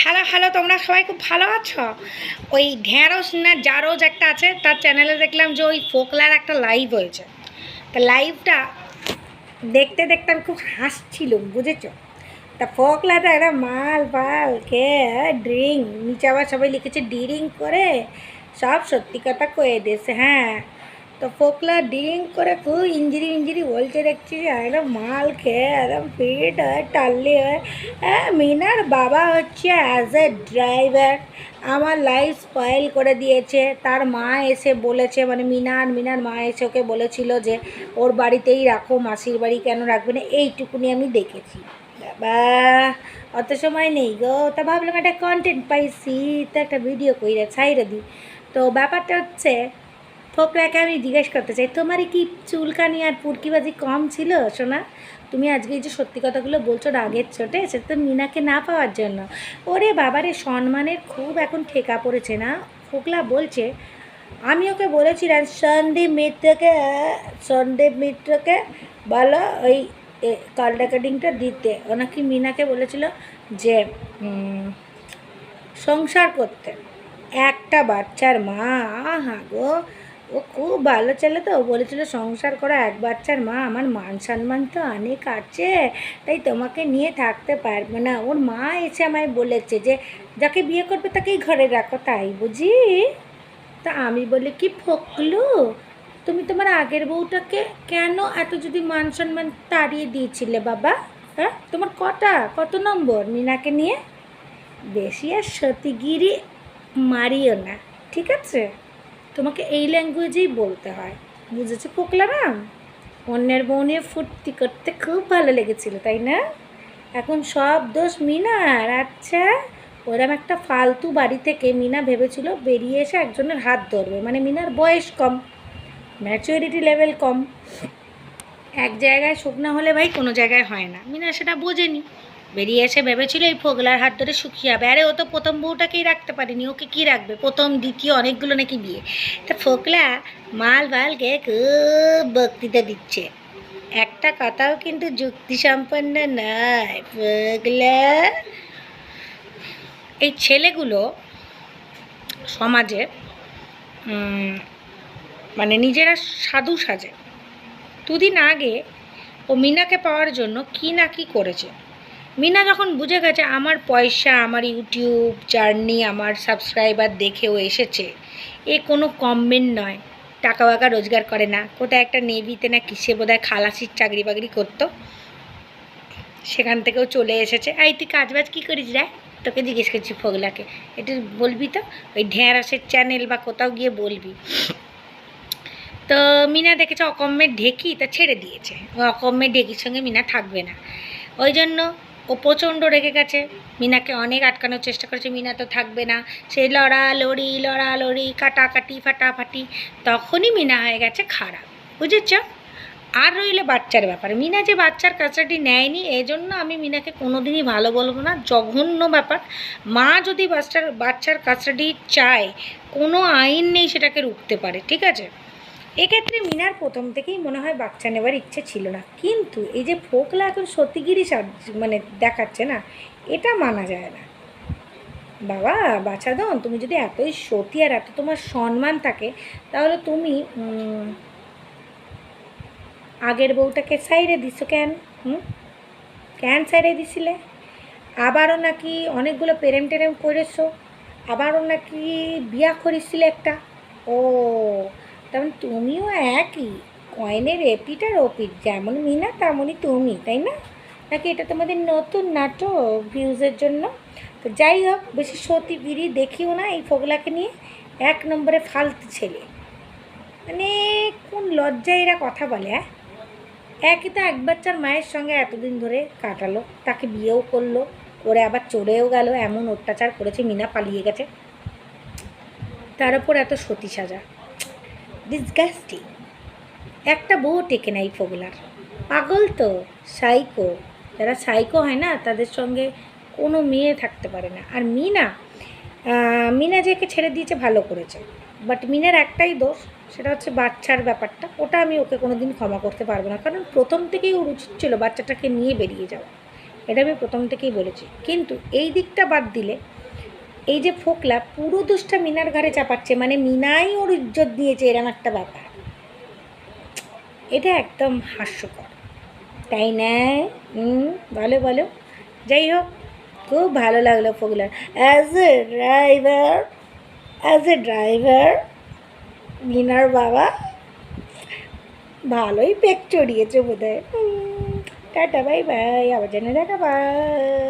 Hello hello, তোমরা সবাই খুব ভালো আছো? ওই ঢ্যাঁড়স না জারোজ একটা আছে, তার চ্যানেলে দেখলাম যে ওই ফোকলার একটা লাইভ হয়েছে। তা লাইভটা দেখতে দেখতে আমি খুব হাসছিলুম, বুঝেছ? তা ফোকলাটা একটা মাল, ফাল, খেয়ে ড্রিঙ্ক নিচে আবার সবাই লিখেছে ড্রিঙ্ক করে, সব সত্যি কথা কয়ে দিয়েছে হ্যাঁ তো ফোকলা ড্রিঙ্ক করে খুব ইঞ্জিরি ইঞ্জিরি বলছে দেখছি যে একদম মাল খেয়ে একদম ফিট হয়, টাল্লি হয়। হ্যাঁ মিনার বাবা হচ্ছে অ্যাজ এ ড্রাইভার আমার লাইফ স্পয়েল করে দিয়েছে। তার মা এসে বলেছে মানে মিনার মিনার মা এসে ওকে বলেছিল যে, ওর বাড়িতেই রাখো, মাসির বাড়ি কেন রাখবে না? এইটুকুনি আমি দেখেছি। বাবা, অত সময় নেই গো। তা ভাবলাম একটা কন্টেন্ট পাইছি, তো একটা ভিডিও কইরা ছাইরে দিই। তো ব্যাপারটা হচ্ছে ফোকলাকে আমি জিজ্ঞেস করতে চাই, তোমার কি চুলকানি আর পুরকিবাজি কম ছিল শোনা তুমি আজকে এই যে সত্যি কথাগুলো বলছো রাগের চোটে, সেটা তো মিনাকে না পাওয়ার জন্য। ওরে বাবারে, সম্মানের খুব এখন ঠেকা পড়েছে না? ফোকলা বলছে, আমি ওকে বলেছিলাম সন্দীপ মিত্রকে সন্দীপ মিত্রকে বলো ওই কলডা কাটিংটা দিতে। ওনাকে মিনাকে বলেছিল যে সংসার করতে। একটা বাচ্চার মা, আহা গো ও খুব ভালো ছেলে তো বলেছিল সংসার করা এক বাচ্চার মা, আমার মান সম্মান তো অনেক আছে, তাই তোমাকে নিয়ে থাকতে পারবে না। ওর মা এসে আমায় বলেছে যে, যাকে বিয়ে করবে তাকেই ঘরে রাখো তাই বুঝি? তা আমি বলি, কি ফকলু? তুমি তোমার আগের বউটাকে কেন এত যদি মান সম্মান তাড়িয়ে দিয়েছিলে বাবা? হ্যাঁ? তোমার কটা? কত নম্বর মিনাকে নিয়ে? বেশি আর সতীগিরি মারিও না, ঠিক আছে? তোমাকে এই ল্যাঙ্গুয়েজেই বলতে হয়। বুঝেছ পোকলারাম অন্যের বউ নিয়ে ফুর্তি করতে খুব ভালো লেগেছিল, তাই না? এখন সব দোষ মিনার আচ্ছা? ওরম একটা ফালতু বাড়ি থেকে মিনা ভেবেছিল বেরিয়ে এসে একজনের হাত ধরবে মানে মিনার বয়স কম ম্যাচুরিটি লেভেল কম। এক জায়গায় শুকনা হলে ভাই কোনো জায়গায় হয় না। মিনা সেটা বোঝেনি। বেরিয়ে এসে ভেবেছিল এই ফোগলার হাত ধরে শুকিয়ে যাবে। আরে, ও তো প্রথম বউটাকেই রাখতে পারেনি। ওকে কি রাখবে? প্রথম, দ্বিতীয়, অনেকগুলো নাকি বিয়ে। তা ফোকলা মাল ভালকে খুব বক্তৃতা দিচ্ছে। একটা কথাও কিন্তু যুক্তি সম্পন্ন নয় ফোকলা এই ছেলেগুলো সমাজে মানে নিজেরা সাধু সাজে। দুদিন আগে ও মিনাকে পাওয়ার জন্য কি না কি করেছে। মিনা যখন বুঝে গেছে আমার পয়সা, আমার ইউটিউব জার্নি, আমার সাবস্ক্রাইবার দেখেও এসেছে, এ কোনো কমবেন নয়। টাকা বাকা রোজগার করে না। কোথায় একটা নেভিতে না কিসে বোধহয় খালাসির চাকরি বাকরি করতো? সেখান থেকেও চলে এসেছে। এই, তুই কাজ বাজ কী করিস রে? তোকে জিজ্ঞেস করছি ফোগলাকে। একটু বলবি তো? ওই ঢেঁড়সের চ্যানেল বা কোথাও গিয়ে বলবি। তো মিনা দেখেছে অকম্মের ঢেকি, তা ছেড়ে দিয়েছে। ও অকম্মের ঢেকির সঙ্গে মিনা থাকবে না। ওই জন্য ও প্রচণ্ড রেগে গেছে। মিনাকে অনেক আটকানোর চেষ্টা করেছে। মিনা তো থাকবে না। সে লড়া সেই লড়ালড়ি লড়ালড়ি কাটাকাটি, ফাটাফাটি। তখনই মিনা হয়ে গেছে খারাপ। বুঝেছ? আর রইল বাচ্চার ব্যাপার। মিনা যে বাচ্চার কাছাটি নেয়নি এই জন্য আমি মিনাকে কোনোদিনই ভালো বলব না। জঘন্য ব্যাপার। মা যদি বাচ্চার বাচ্চার কাছাটি চায়, কোনো আইন নেই সেটাকে রুখতে পারে। ঠিক আছে? এক্ষেত্রে মিনার প্রথম থেকেই মনে হয় বাচ্চা নেবার ইচ্ছে ছিল না। কিন্তু এই যে ফোকলা এখন সত্যিগিরি মানে দেখাচ্ছে না, এটা মানা যায় না। বাবা বাছাদন তুমি যদি এতই সতী আর এত তোমার সম্মান থাকে, তাহলে তুমি আগের বউটাকে সাইডে দিছ কেন? হুম? কেন সাইডে দিছিলে? আবারও নাকি অনেকগুলো প্রেম টেরেম করেছ? আবারও নাকি বিয়া করেছিলে একটা? ও তেমন তুমিও একই। কয়েনের আর ওপিট যেমন মিনা, তেমনই তুমি, তাই না? নাকি এটা তোমাদের নতুন নাটক ভিউজের জন্য? তো যাই হোক, বেশি সতী বিড়ি দেখিও না এই ফোগলাকে নিয়ে। এক নম্বরে ফালতু ছেলে। মানে কোন লজ্জায় এরা কথা বলে হ্যাঁ একই তো এক বাচ্চার মায়ের সঙ্গে এতদিন ধরে কাটালো, তাকে বিয়েও করল, করে আবার চড়েও গেল, এমন অত্যাচার করেছে, মিনা পালিয়ে গেছে। তার উপর এত সতী সাজা। ডিসগাস্টিং একটা বউ টেকে নাই ফোগলার। পাগল তো সাইকো যারা সাইকো হয় না, তাদের সঙ্গে কোনো মেয়ে থাকতে পারে না। আর মিনা মিনা যেকে ছেড়ে দিয়েছে, ভালো করেছে। বাট মিনার একটাই দোষ, সেটা হচ্ছে বাচ্চার ব্যাপারটা। ওটা আমি ওকে কোনো দিন ক্ষমা করতে পারব না। কারণ প্রথম থেকেই ওর উচিত ছিল বাচ্চাটাকে নিয়ে বেরিয়ে যাওয়া। এটা আমি প্রথম থেকেই বলেছি। কিন্তু এই দিকটা বাদ দিলে এই যে ফোকলা, পুরো দোষটা মিনার ঘাড়ে চাপাচ্ছে মানে মিনাই ওর ইজ্জত দিয়েছে, এরম একটা ব্যাপার। এটা একদম হাস্যকর। তাই না? হুম, বলো বলো। যাই হোক, খুব ভালো লাগল ফোকলার। As a driver as a driver Minar বাবা ভালোই পেক চড়িয়েছে বোধ হয় টাটা বাই বাই আবার জেনে দেখা বাই